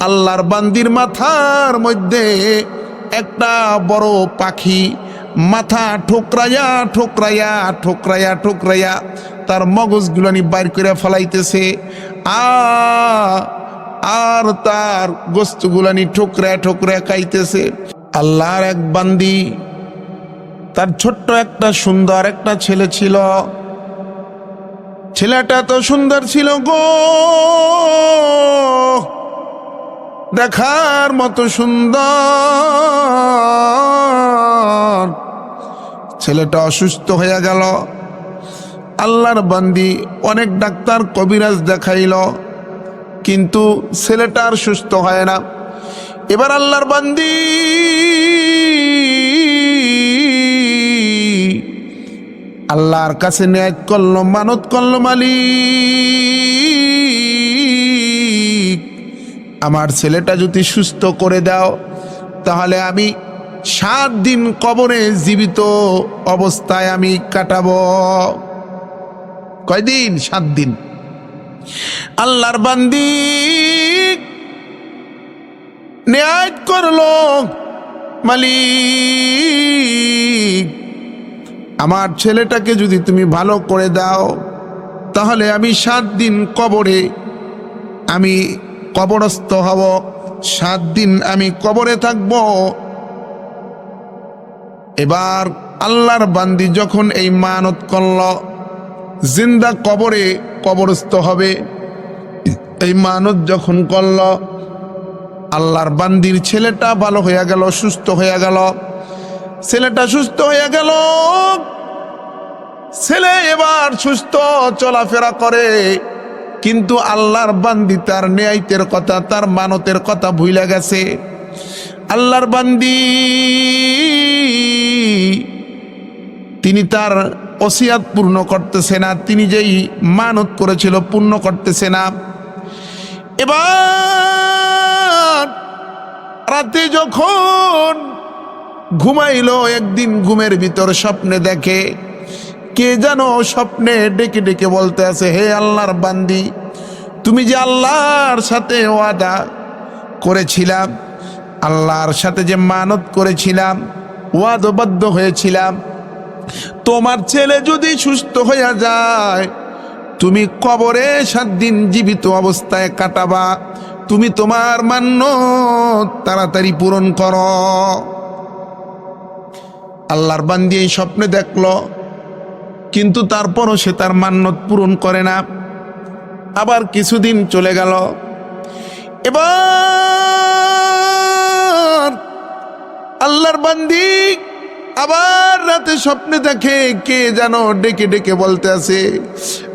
আল্লাহর বান্দির মাথার মধ্যে একটা বড় পাখি মাথা ঠোকরাইয়া ঠোকরাইয়া ঠোকরাইয়া ঠোকরাইয়া তার মগজগুলানি বাইর করে ফেলাইতেছে। আর তার গোস্তগুলানি ঠোকরা ঠোকরা খাইতেছে। আল্লাহর এক বান্দি, তার ছোট্ট একটা সুন্দর একটা ছেলে ছিল। ছেলেটা তো সুন্দর ছিল গো। দেখার মতো সুন্দর। ছেলেটা অসুস্থ হয়ে গেল। আল্লাহর বান্দি অনেক ডাক্তার কবিরাজ দেখাইল, কিন্তু ছেলেটা আর সুস্থ হয় না। এবার আল্লাহর বান্দি আল্লাহর কাছে ন্যায় করল, মানত করল মালিক। আমার ছেলেটা যদি সুস্থ করে দাও, তাহলে আমি সাত দিন কবরে জীবিত অবস্থায় আমি কাটাবো। কয়দিন সাত দিন। আল্লাহর বান্দি ন্যায় করল মালিক। আমার ছেলেটাকে যদি তুমি ভালো করে দাও, তাহলে আমি সাত দিন কবরে আমি কবরস্থ হব। সাত দিন আমি কবরে থাকব। এবার আল্লাহর বান্দি যখন এই মানত করল, জিন্দা কবরে কবরস্থ হবে। এই মানত যখন করল, আল্লাহর বান্দির ছেলেটা ভালো হয়ে গেল, সুস্থ হয়ে গেল। ছেলেটা সুস্থ হয়ে গেল। ছেলে এবার সুস্থ চলাফেরা করে। কিন্তু আল্লাহর বান্দি তার ন্যায়তের কথা, তার মানতের কথা ভুলে গেছে। আল্লাহর বান্দি তিনি তার অসিয়াত পূর্ণ করতেছে না, তিনি যেই মানত করেছিল পূর্ণ করতেছে না। এবার রাতে যখন ঘুমাইল, একদিন ঘুমের ভিতর স্বপ্নে দেখে কে যেন স্বপ্নে ডেকে ডেকে বলতে আছে, হে আল্লাহর বান্দি, তুমি যে আল্লাহর সাথে ওয়াদা করেছিলাম, আল্লাহর সাথে যে মানত করেছিলাম, ওয়াদবদ্ধ হয়েছিলাম, তোমার ছেলে যদি সুস্থ হয়ে যায়, তুমি কবরে সাত দিন জীবিত অবস্থায় কাটাবা, তুমি তোমার মান্য তাড়াতাড়ি পূরণ করো। আল্লাহর বান্দি এই স্বপ্নে দেখল কিন্তু তারপরও সে তার মান্যত পূরণ করে না। আবার কিছুদিন চলে গেল। এবার আল্লাহর বান্দি আবার রাতে স্বপ্নে দেখে কে যেন ডেকে ডেকে বলতে আছে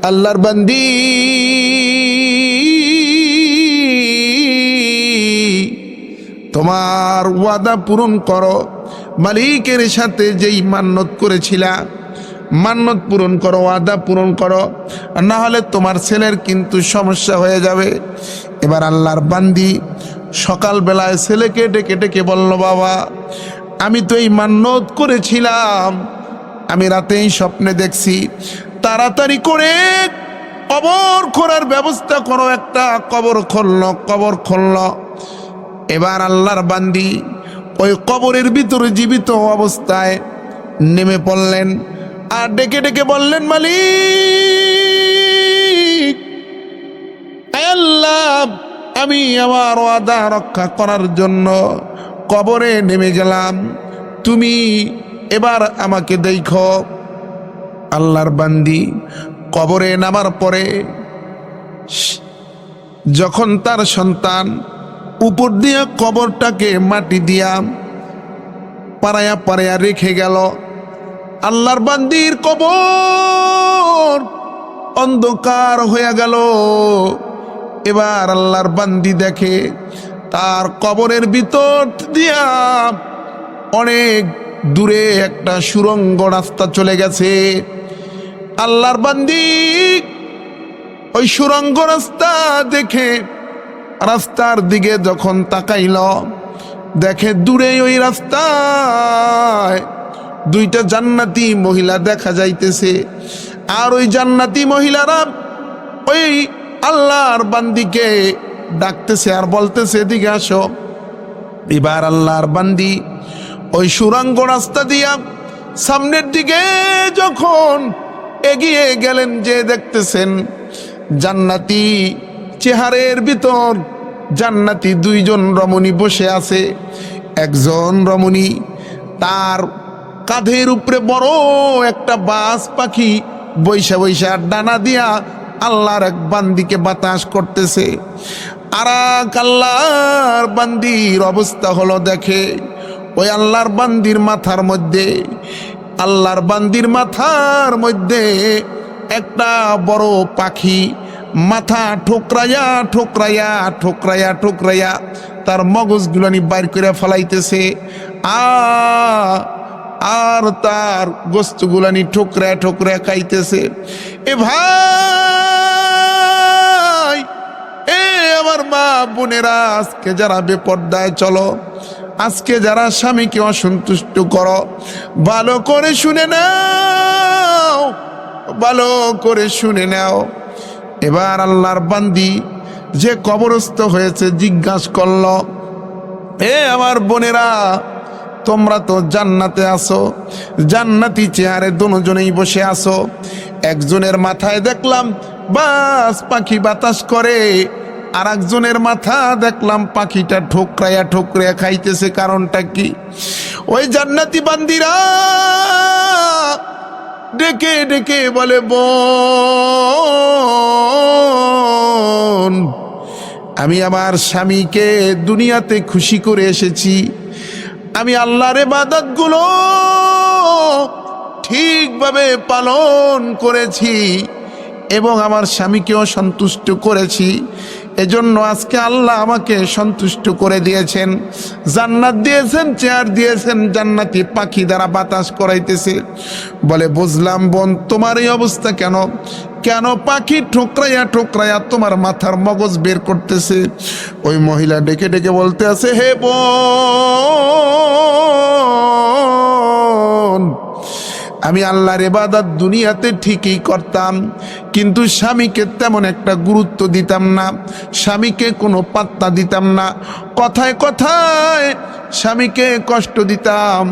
আল্লাহর বান্দি, তোমার ওয়াদা পূরণ করো। মালিকের সাথে যেই মান্যত করেছিলা মান্যত পূরণ করো, ওয়াদা পূরণ করো। না হলে তোমার ছেলের কিন্তু সমস্যা হয়ে যাবে। এবার আল্লাহর বান্দি সকালবেলায় ছেলেকে ডেকে ডেকে বলল, বাবা, আমি তো এই মান্যত করেছিলাম। আমি রাতেই স্বপ্নে দেখছি। তাড়াতাড়ি করে কবর খোঁড়ার ব্যবস্থা করো একটা। কবর খুলল কবর খুলল। এবার আল্লাহর বান্দি ওই কবরের ভিতরে জীবিত অবস্থায় নেমে পড়লেন। আর ডেকে ডেকে বললেন, মালিক আল্লাহ, আমি আমার ওয়াদা রক্ষা করার জন্য কবরে নেমে গেলাম। তুমি এবার আমাকে দেখো। আল্লাহর বান্দি কবরে নামার পরে যখন তার সন্তান উপর দিয়ে কবরটাকে মাটি দিয়া পাড়ায়া পাড়ায়া রেখে গেল আল্লাহর বান্দির কবর অন্ধকার হয়ে গেল। এবার আল্লাহর বান্দি দেখে, তার কবরের ভিতর দিয়া অনেক দূরে একটা সুরঙ্গ রাস্তা চলে গেছে। আল্লাহর বান্দি ওই সুরঙ্গ রাস্তা দেখে, রাস্তার দিকে যখন তাকাইল, দেখে দূরে ওই রাস্তায় দুইটা জান্নাতি মহিলা দেখা যাইতেছে। আর ওই জান্নাতি মহিলারা ওই আল্লাহর বান্দিকে ডাকতেছে আর বলতেছে, এদিকে আসো। এবার আল্লাহর বান্দি ওই সুরাঙ্গ রাস্তা দিয়া সামনের দিকে যখন এগিয়ে গেলেন, যে দেখতেছেন জান্নাতি চেহারের ভিতর জান্নাতি দুইজন রমণী বসে আছে। একজন রমণী তার কাঁধের উপরে বড় একটা বাস পাখি বৈশা বৈশা ডানা দিয়া আল্লাহর এক বান্দিকে বাতাস করতেছে। আর এক আল্লাহর বান্দির অবস্থা হলো দেখে, ওই আল্লাহর বান্দির মাথার মধ্যে, আল্লাহর বান্দির মাথার মধ্যে একটা বড় পাখি মাথা ঠোকরাইয়া ঠোকরাইয়া ঠোকরাইয়া ঠোকরাইয়া তার মগজগুলানি বাইর করে ফলাইতেছে। আ আর তার গোস্তগুলানি ঠোকরা ঠোকরা খাইতেছে। এ ভাই, এ আমার মা বোনেরা, আজকে যারা বেপর্দায় চলো, আজকে যারা স্বামীকে অসন্তুষ্ট করো, ভালো করে শুনে নাও, ভালো করে শুনে নাও। এবার আল্লাহর বান্দি যে কবরস্থ হয়েছে, জিজ্ঞাসা করল, এ আমার বোনেরা তোমরা তো জান্নাতে আসো জান্নাতি চেয়ারে দুজনেই বসে আসো একজনের মাথায় দেখলাম বাস পাখি বাতাস করে। আর একজনের মাথা দেখলাম পাখিটা ঠোকরাইয়া ঠোকরাইয়া খাইতেছে, কারণটা কি? ওই জান্নাতি বান্দিরা ডেকে ডেকে বলে, বোন, আমি আমার স্বামীকে দুনিয়াতে খুশি করে এসেছি। আমি আল্লাহর এবাদতগুলো ঠিকভাবে পালন করেছি এবং আমার স্বামীকেও সন্তুষ্ট করেছি। এজন্য আজকে আল্লাহ আমাকে সন্তুষ্ট করে দিয়েছেন। জান্নাত দিয়েছেন, চেয়ার দিয়েছেন, জান্নাতি পাখি দ্বারা বাতাস করাইতেছে। বলে, বুঝলাম বোন, তোমার এই অবস্থা কেন? কেন পাখি ঠোকরাইয়া ঠোকরাইয়া তোমার মাথার মগজ বের করতেছে? ওই মহিলা ডেকে ডেকে বলতে আছে, হে বোন আমি আল্লাহর এবাদত দুনিয়াতে ঠিকই করতাম, কিন্তু স্বামীকে তেমন একটা গুরুত্ব দিতাম না, স্বামীকে কোনো পাত্তা দিতাম না। কথায় কথায় স্বামীকে কষ্ট দিতাম,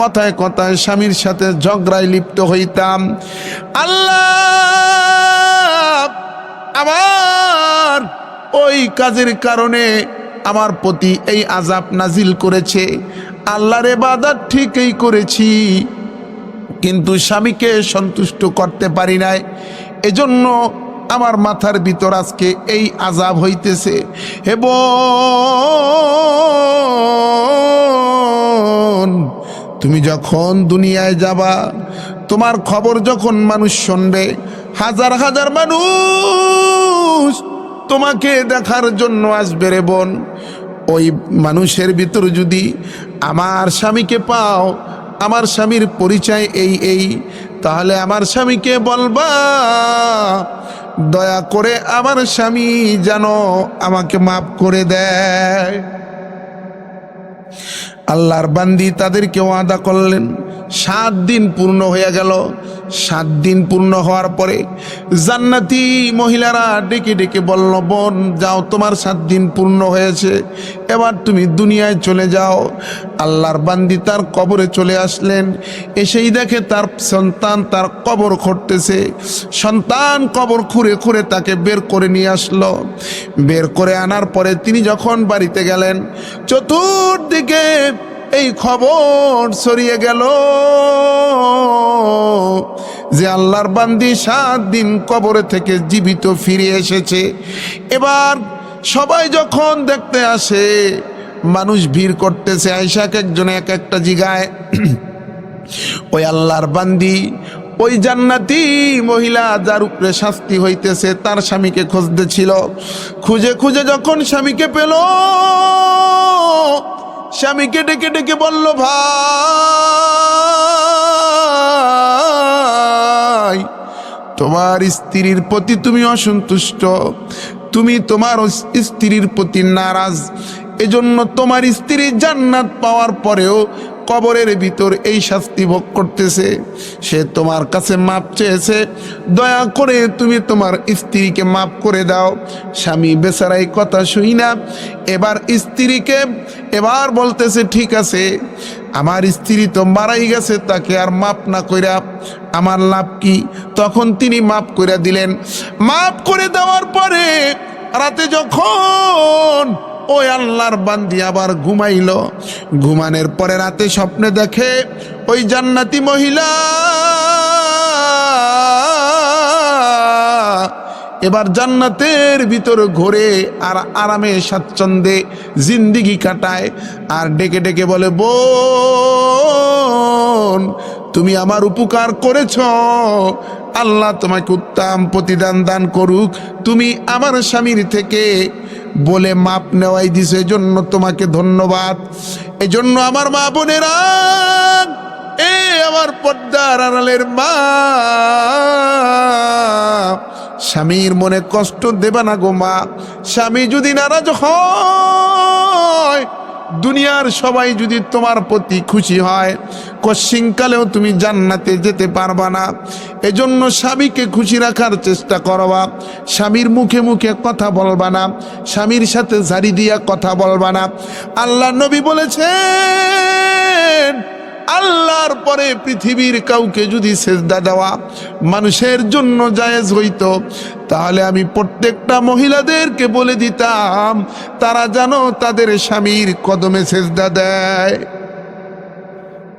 কথায় কথায় স্বামীর সাথে ঝগড়ায় লিপ্ত হইতাম। আল্লাহ আমার ওই কাজের কারণে আমার প্রতি এই আজাব নাজিল করেছে। আল্লাহর এবাদত ঠিকই করেছি। কিন্তু স্বামীকে সন্তুষ্ট করতে পারি নাই। এজন্য আমার মাথার ভিতর আজকে এই আজাব হইতেছে। হে বোন, তুমি যখন দুনিয়ায় যাবা, তোমার খবর যখন মানুষ শুনবে, হাজার হাজার মানুষ তোমাকে দেখার জন্য আসবে রে বোন। ওই মানুষের ভিতর যদি আমার স্বামীকে পাও আমার স্বামীর পরিচয় এই এই। তাহলে আমার স্বামীকে বলবা, দয়া করে আমার স্বামী যেন আমাকে মাফ করে দেয়। আল্লাহর বান্দি তাদেরকে ওয়াদা করলেন। সাত দিন পূর্ণ হয়ে গেল। সাত দিন পূর্ণ হওয়ার পরে জান্নাতি মহিলারা ডেকে ডেকে বলল, বোন, যাও, তোমার সাত দিন পূর্ণ হয়েছে। এবার তুমি দুনিয়ায় চলে যাও। আল্লাহর বান্দি তার কবরে চলে আসলেন। এসেই দেখে তার সন্তান তার কবর খুঁড়তেছে। সন্তান কবর খুঁড়ে খুঁড়ে তাকে বের করে নিয়ে আসলো। বের করে আনার পরে তিনি যখন বাড়িতে গেলেন, চতুর্দিকে এই খবর ছড়িয়ে গেল যে আল্লাহর বান্দি সাত দিন কবরে থেকে জীবিত ফিরে এসেছে। এবার সবাই যখন দেখতে আসে, মানুষ ভিড় করতেছে। আইসাক একজনে এক একটা জিগায়, ওই আল্লাহর বান্দি, ওই জান্নাতি মহিলা যার উপরে শাস্তি হইতেছে, তার স্বামীকে খুঁজতেছিল। খুঁজে খুঁজে যখন স্বামীকে পেল স্বামীকে ডেকে ডেকে বলল, ভাই, তোমার স্ত্রীর প্রতি তুমি অসন্তুষ্ট। তুমি তোমার স্ত্রীর প্রতি নারাজ। এজন্য তোমার স্ত্রী জান্নাত পাওয়ার পরেও কবরের ভিতর এই শাস্তি ভোগ করতেছে। সে তোমার কাছে মাপ চেয়েছে। দয়া করে তুমি তোমার স্ত্রীকে মাপ করে দাও। স্বামী বেচারাই কথা শুই না। এবার স্ত্রীকে এবার বলতেছে, ঠিক আছে, আমার স্ত্রী তো মারাই গেছে, তাকে আর মাপ না কইরা আমার লাভ কি? তখন তিনি মাপ করে দিলেন, মাপ করে দেওয়ার পরে রাতে যখন ওই আল্লাহর বান্দি আবার ঘুমাইল, ঘুমানোর পরে রাতে স্বপ্নে দেখে ওই জান্নাতি মহিলা এবার জান্নাতের ভিতর ঘোরে আর আরামে স্বাচ্ছন্দ্যে জিন্দিগি কাটায়। আর ডেকে ডেকে বলে, বোন, তুমি আমার উপকার করেছ। আল্লাহ তোমাকে উত্তম প্রতিদান দান করুক। তুমি আমার স্বামীর থেকে বলে মাপ নেওয়াই দিছে। জন্য তোমাকে ধন্যবাদ। এজন্য আমার মা বোনেরা, এ আমার পদ্মার আড়ালের মা স্বামীর মনে কষ্ট দেবে না গো মা। স্বামী যদি নারাজ হয়, দুনিয়ার সবাই যদি তোমার প্রতি খুশি হয় কশিংকালেও তুমি জান্নাতে যেতে পারবা না। এজন্য স্বামীকে খুশি রাখার চেষ্টা করবা। স্বামীর মুখে মুখে কথা বলবা না, স্বামীর সাথে ঝাড়ি দিয়া কথা বলবা না। আল্লাহ নবী বলেছেন আল্লাহর পরে পৃথিবীর কাউকে যদি সেজদা দেওয়া মানুষের জন্য জায়েজ হইতো, তাহলে আমি প্রত্যেকটা মহিলাদেরকে বলে দিতাম, তারা যেন তাদের স্বামীর কদমে সেজদা দেয়।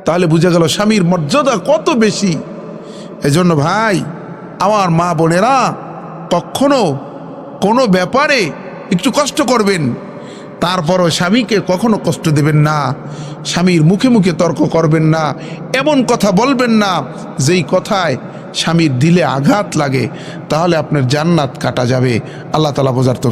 তাহলে বুঝে গেল স্বামীর মর্যাদা কত বেশি। এজন্য ভাই, আমার মা বোনেরা কখনো কোনো ব্যাপারে একটু কষ্ট করবেন। তারপরও স্বামীকে কখনো কষ্ট দেবেন না। স্বামীর মুখে মুখে তর্ক করবেন না। এমন কথা বলবেন না, যেই কথায় স্বামীর দিলে আঘাত লাগে, তাহলে আপনার জান্নাত কাটা যাবে। আল্লাহ তালা বোঝার তো